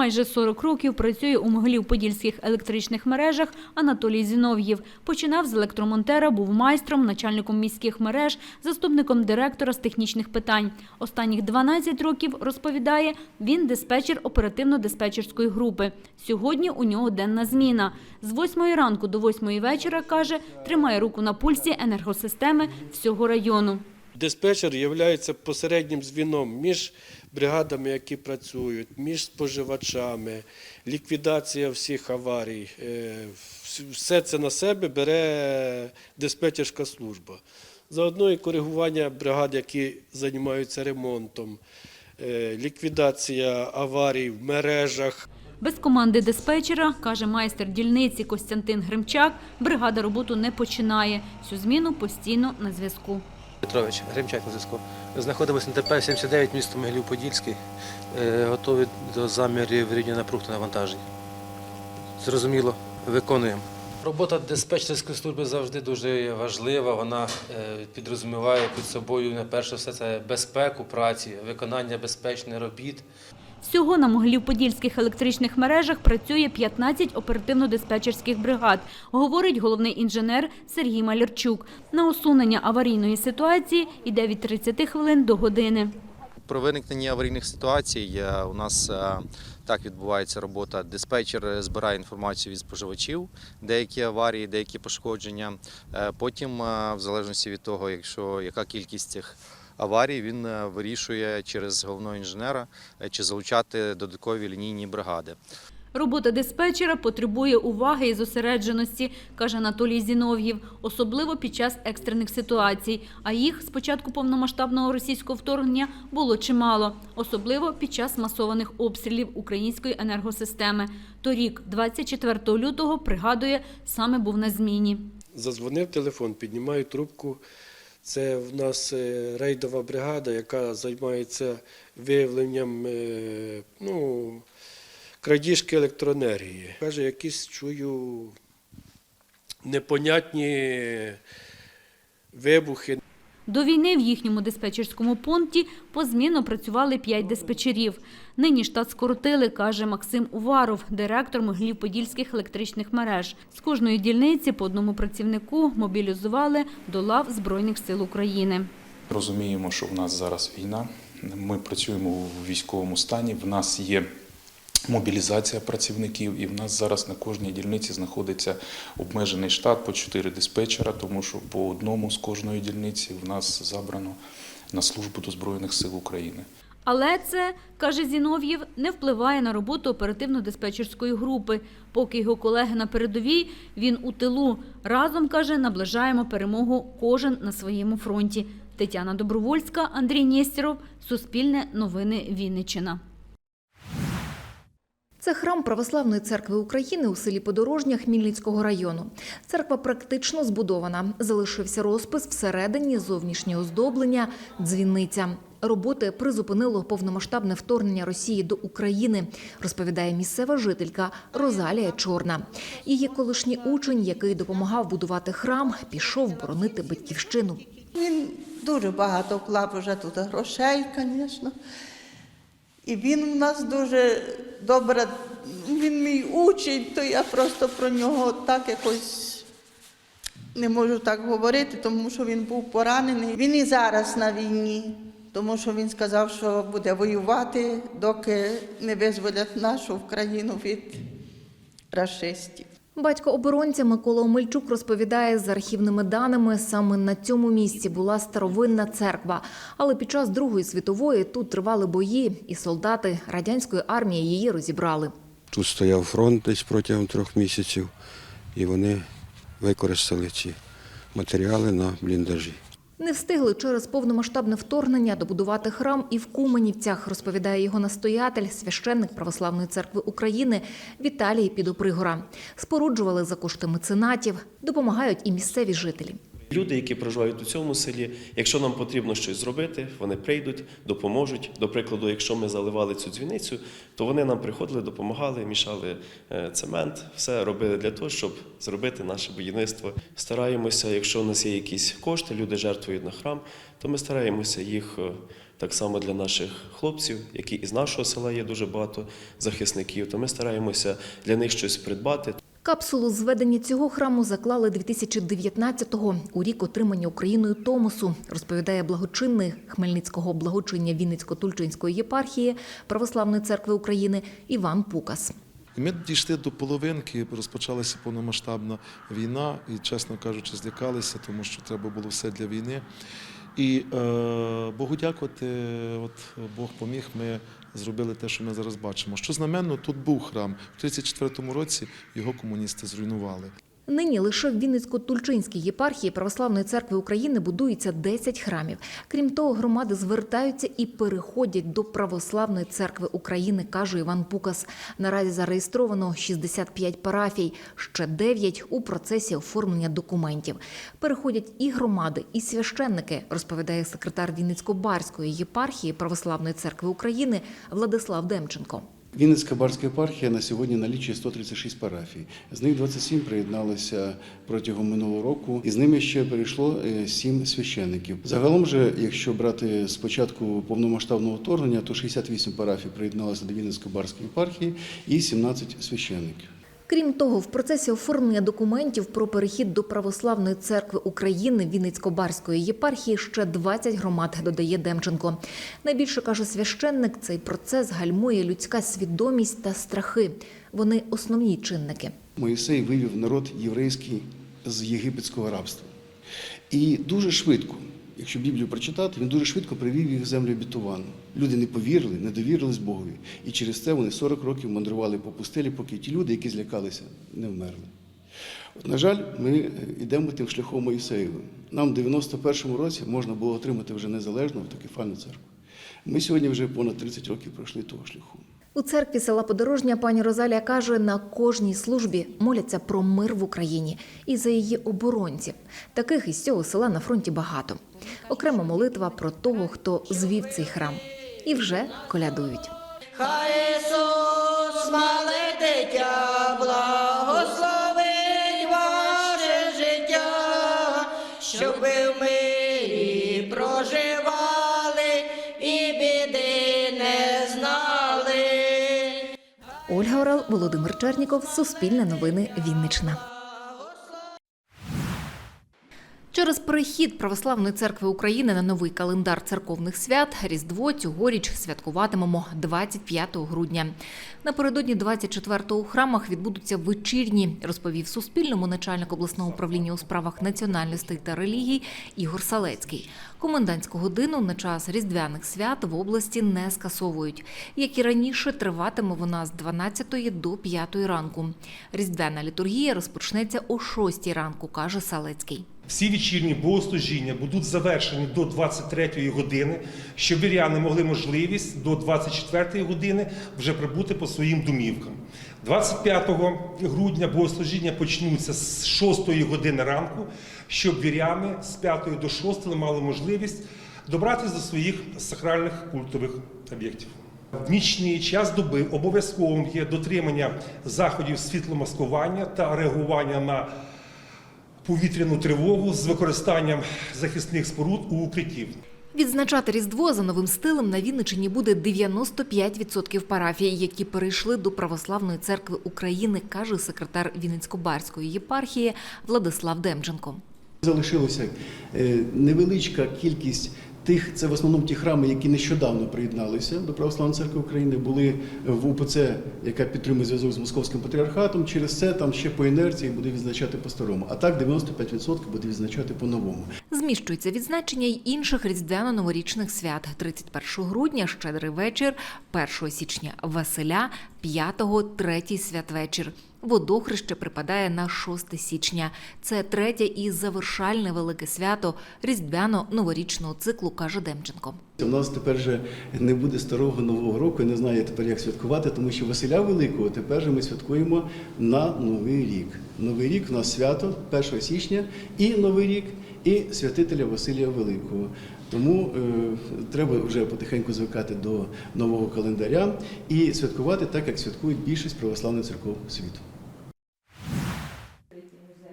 Майже 40 років працює у Могилів-Подільських електричних мережах Анатолій Зінов'єв. Починав з електромонтера, був майстром, начальником міських мереж, заступником директора з технічних питань. Останніх 12 років, розповідає, він диспетчер оперативно-диспетчерської групи. Сьогодні у нього денна зміна. З 8 ранку до 8 вечора, каже, тримає руку на пульсі енергосистеми всього району. Диспетчер є посереднім звіном між бригадами, які працюють, між споживачами, ліквідація всіх аварій. Е, Все це на себе бере диспетчерська служба. Заодно і коригування бригад, які займаються ремонтом, е, ліквідація аварій в мережах. Без команди диспетчера, каже майстер дільниці Костянтин Гримчак, бригада роботу не починає. Всю зміну постійно на зв'язку. Петрович, Гримчак на зв'язку. Знаходимося на ТП 79 місто Могилів-Подільський. Е, Готові до замірів рівня напруг та навантажень. Зрозуміло, виконуємо. Робота диспетчерської служби завжди дуже важлива. Вона е, підрозуміває під собою на перше все це безпеку праці, виконання безпечних робіт. Всього на Могилів-Подільських електричних мережах працює 15 оперативно-диспетчерських бригад, говорить головний інженер Сергій Малярчук. На усунення аварійної ситуації йде від 30 хвилин до години. Про виникнення аварійних ситуацій е, у нас е, так відбувається робота. Диспетчер збирає інформацію від споживачів, деякі аварії, деякі пошкодження. Е, Потім, в залежності від того, якщо яка кількість цих аварій, він е, вирішує через головного інженера е, чи залучати додаткові лінійні бригади. Робота диспетчера потребує уваги і зосередженості, каже Анатолій Зінов'єв, особливо під час екстрених ситуацій. А їх з початку повномасштабного російського вторгнення було чимало, особливо під час масованих обстрілів української енергосистеми. Торік, 24 лютого, пригадує, саме був на зміні. Зазвонив телефон, піднімаю трубку. Це в нас е, рейдова бригада, яка займається виявленням е, ну, крадіжки електроенергії. Каже, якісь чую непонятні вибухи. До війни в їхньому диспетчерському пункті позмінно працювали п'ять диспетчерів. Нині штат скоротили, каже Максим Уваров, директор Могилів-Подільських електричних мереж. З кожної дільниці по одному працівнику мобілізували до лав Збройних сил України. Розуміємо, що в нас зараз війна. Ми працюємо у військовому стані. В нас є мобілізація працівників, і в нас зараз на кожній дільниці знаходиться обмежений штат по 4 диспетчера, тому що по одному з кожної дільниці в нас забрано на службу до Збройних сил України. Але це, каже Зінов'єв, не впливає на роботу оперативно-диспетчерської групи. Поки його колеги на передовій, він у тилу. Разом, каже, наближаємо перемогу кожен на своєму фронті. Тетяна Добровольська, Андрій Нєстєров, Суспільне новини Вінниччина. Це храм Православної церкви України у селі Подорожня Хмільницького району. Церква практично збудована. Залишився розпис всередині, зовнішнє оздоблення, дзвіниця. Роботи призупинило повномасштабне вторгнення Росії до України, розповідає місцева жителька Розалія Чорна. Її колишній учень, який допомагав будувати храм, пішов боронити батьківщину. Він дуже багато вклав вже тут грошей, звісно. І він у нас дуже добре, він мій учень, то я просто про нього так якось не можу так говорити, тому що він був поранений. Він і зараз на війні, тому що він сказав, що буде воювати, доки не визволять нашу країну від расистів. Батько оборонця Микола Омельчук розповідає, за архівними даними, саме на цьому місці була старовинна церква. Але під час Другої світової тут тривали бої, і солдати радянської армії її розібрали. Тут стояв фронт десь протягом трьох місяців, і вони використали ці матеріали на бліндажі. Не встигли через повномасштабне вторгнення добудувати храм і в Куменівцях, розповідає його настоятель, священник Православної церкви України Віталій Підопригора. Споруджували за кошти меценатів, допомагають і місцеві жителі. Люди, які проживають у цьому селі, якщо нам потрібно щось зробити, вони прийдуть, допоможуть. До прикладу, якщо ми заливали цю дзвіницю, то вони нам приходили, допомагали, мішали е, цемент, все робили для того, щоб зробити наше будівництво. Стараємося, якщо у нас є якісь кошти, люди жертвують на храм, то ми стараємося їх е, так само для наших хлопців, які із нашого села є дуже багато захисників, то ми стараємося для них щось придбати. Капсулу зведення цього храму заклали 2019-го, у рік отримання Україною Томосу, розповідає благочинний Хмельницького благочиння Вінницько-Тульчинської єпархії Православної церкви України Іван Пукас. Ми дійшли до половинки, розпочалася повномасштабна війна, і, чесно кажучи, злякалися, тому що треба було все для війни. І е, Богу дякувати, от Бог поміг, ми зробили те, що ми зараз бачимо. Що знаменно, тут був храм. в 34-му році його комуністи зруйнували. Нині лише в Вінницько-Тульчинській єпархії Православної церкви України будується 10 храмів. Крім того, громади звертаються і переходять до Православної церкви України, каже Іван Пукас. Наразі зареєстровано 65 парафій, ще 9 у процесі оформлення документів. Переходять і громади, і священники, розповідає секретар Вінницько-Барської єпархії Православної церкви України Владислав Демченко. Вінницька барська єпархія на сьогодні налічує 136 парафій. З них 27 приєдналися протягом минулого року, і з ними ще перейшло 7 священників. Загалом же, якщо брати з початку повномасштабного вторгнення, то 68 парафій приєдналися до Вінницької барської єпархії і 17 священників. Крім того, в процесі оформлення документів про перехід до Православної церкви України Вінницько-Барської єпархії ще 20 громад, додає Демченко. Найбільше каже священник, цей процес гальмує людська свідомість та страхи. Вони основні чинники. Моїсей вивів народ єврейський з єгипетського рабства. І дуже швидко, якщо Біблію прочитати, він дуже швидко привів їх в землю обітовану. Люди не повірили, не довірились Богові. І через це вони 40 років мандрували по пустелі, поки ті люди, які злякалися, не вмерли. От, на жаль, ми е, йдемо тим шляхом Моїсеєвим. Нам в 91-му році можна було отримати вже незалежну автокефальну церкву. Ми сьогодні вже понад 30 років пройшли того шляху. У церкві села Подорожня пані Розалія каже, на кожній службі моляться про мир в Україні і за її оборонців. Таких із цього села на фронті багато. Окрема молитва про того, хто звів цей храм. І вже колядують. Хай Ісус, мале дитя, благословить ваше життя, щоб ви в мирі проживали і біди не знали. Ольга Орел, Володимир Черніков, Суспільне новини, Вінниччина. Через перехід Православної церкви України на новий календар церковних свят Різдво цьогоріч святкуватимемо 25 грудня. Напередодні 24-го у храмах відбудуться вечірні, розповів Суспільному начальник обласного управління у справах національностей та релігій Ігор Салецький. Комендантську годину на час різдвяних свят в області не скасовують. Як і раніше, триватиме вона з 12 до 5 ранку. Різдвяна літургія розпочнеться о 6 ранку, каже Салецький. Всі вечірні богослужіння будуть завершені до 23-ї години, щоб віряни могли можливість до 24-ї години вже прибути по своїм домівкам. 25 грудня богослужіння почнуться з 6 години ранку, щоб віряни з 5 до 6 мали можливість добратися до своїх сакральних культових об'єктів. В нічний час доби обов'язковим є дотримання заходів світломаскування та реагування на повітряну тривогу з використанням захисних споруд у укриттів. Відзначати Різдво за новим стилем на Вінниччині буде 95% парафій, які перейшли до Православної церкви України, каже секретар Вінницько-Барської єпархії Владислав Демченко. Залишилася е, невеличка кількість тих, це в основному ті храми, які нещодавно приєдналися до Православної церкви України, були в УПЦ, яка підтримує зв'язок з московським патріархатом. Через це там ще по інерції буде відзначати по-старому. А так 95% буде відзначати по-новому. Зміщується відзначення й інших різдвяно-новорічних свят 31 грудня, щедрий вечір, 1 січня Василя, 5-го третій святвечір. Водохреще припадає на 6 січня. Це третє і завершальне велике свято різдвяно-новорічного циклу, каже Демченко. У нас тепер же не буде старого нового року. Не знаю тепер, як святкувати, тому що Василя Великого тепер же ми святкуємо на Новий рік. Новий рік у нас свято 1 січня і Новий рік, і святителя Василія Великого. Тому е, треба вже потихеньку звикати до нового календаря і святкувати так, як святкують більшість православних церков світу.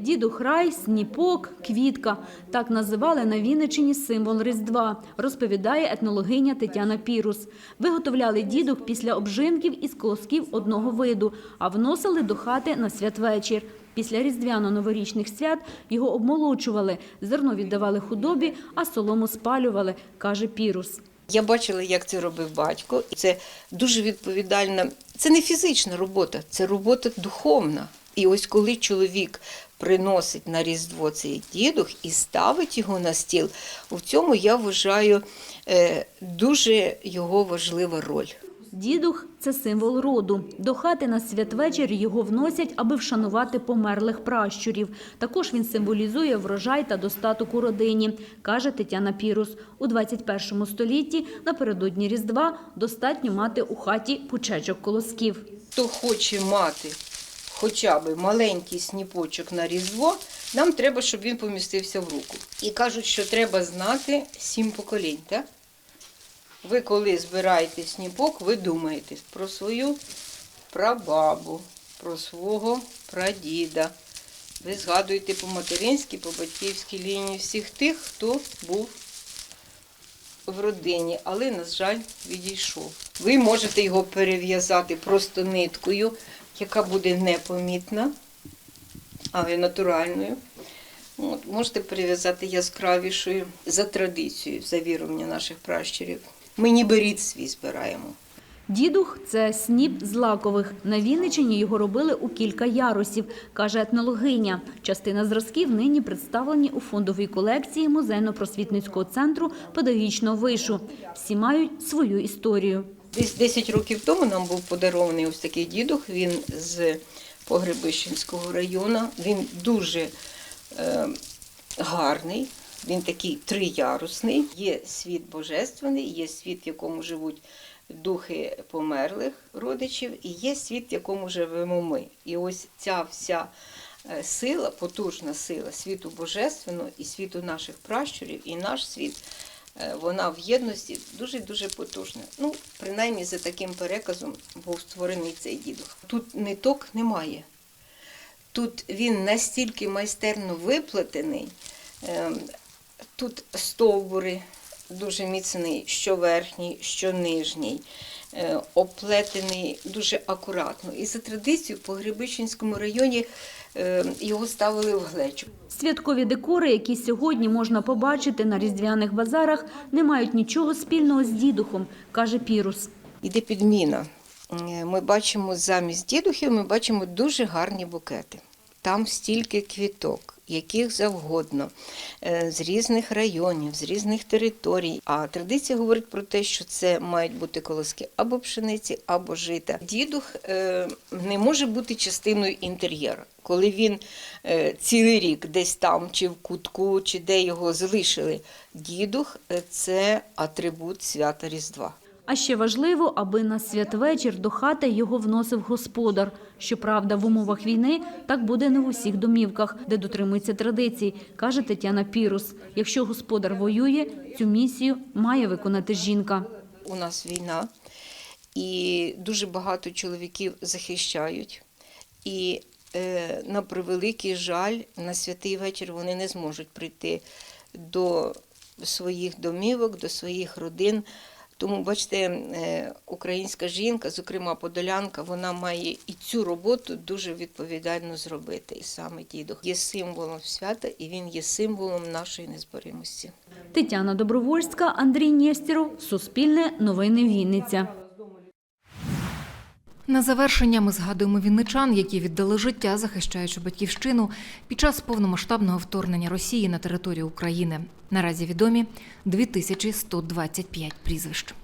Дідух Рай, Сніпок, Квітка – так називали на Вінничині символ Різдва, розповідає етнологиня Тетяна Пірус. Виготовляли дідух після обжинків із колосків одного виду, а вносили до хати на святвечір. Після різдвяно-новорічних свят його обмолочували, зерно віддавали худобі, а солому спалювали, каже Пірус. Я бачила, як це робив батько, і це дуже відповідальна. Це не фізична робота, це робота духовна. І ось коли чоловік приносить на Різдво цей дідух і ставить його на стіл, у цьому я вважаю е, дуже його важлива роль. Дідух – це символ роду. До хати на святвечір його вносять, аби вшанувати померлих пращурів. Також він символізує врожай та достаток у родині, каже Тетяна Пірус. У 21 столітті напередодні Різдва достатньо мати у хаті пучечок колосків. Хто хоче мати хоча б маленький сніпочок на Різдво, нам треба, щоб він помістився в руку. І кажуть, що треба знати сім поколінь. Так? Ви коли збираєте сніпок, ви думаєте про свою прабабу, про свого прадіда. Ви згадуєте по материнській, по батьківській лінії всіх тих, хто був в родині, але, на жаль, відійшов. Ви можете його перев'язати просто ниткою, яка буде непомітна, але натуральною. От, можете перев'язати яскравішою за традицією, за вірування наших пращурів. Ми ніби рід свій збираємо. Дідух – це сніп з лакових. На Вінничині його робили у кілька ярусів, каже етнологиня. Частина зразків нині представлені у фондовій колекції Музейно-просвітницького центру педагогічного вишу. Всі мають свою історію. Десь 10 років тому нам був подарований ось такий дідух. Він з Погребищенського району. Він дуже е, гарний. Він такий триярусний. Є світ божественний, є світ, в якому живуть духи померлих родичів, і є світ, в якому живемо ми. І ось ця вся е, сила, потужна сила світу божественного і світу наших пращурів, і наш світ. Е, Вона в єдності дуже-дуже потужна. Ну, принаймні за таким переказом був створений цей дідух. Тут ниток немає. Тут він настільки майстерно виплетений, ем, тут стовбури дуже міцний, що верхній, що нижній, е, оплетений дуже акуратно. І за традицією по Гребищенському районі його ставили в глечу. Святкові декори, які сьогодні можна побачити на різдвяних базарах, не мають нічого спільного з дідухом, каже Пірус. Іде підміна. Е, Ми бачимо замість дідухів, ми бачимо дуже гарні букети. Там стільки квіток, яких завгодно, е, з різних районів, з різних територій. А традиція говорить про те, що це мають бути колоски або пшениці, або жита. Дідух е, не може бути частиною інтер'єру. Коли він е, цілий рік десь там, чи в кутку, чи де його залишили, дідух це атрибут свята Різдва. А ще важливо, аби на святвечір до хати його вносив господар. Щоправда, в умовах війни так буде не в усіх домівках, де дотримуються традицій, каже Тетяна Пірус. Якщо господар воює, цю місію має виконати жінка. У нас війна, і дуже багато чоловіків захищають. І е, на превеликий жаль, на святий вечір вони не зможуть прийти до своїх домівок, до своїх родин. Тому, бачите, е, українська жінка, зокрема подолянка, вона має і цю роботу дуже відповідально зробити. І саме дідух є символом свята, і він є символом нашої незборимості. Тетяна Добровольська, Андрій Нєстєров, Суспільне, Новини Вінниця. На завершення ми згадуємо вінничан, які віддали життя, захищаючи батьківщину під час повномасштабного вторгнення Росії на територію України. Наразі відомі 2125 прізвищ.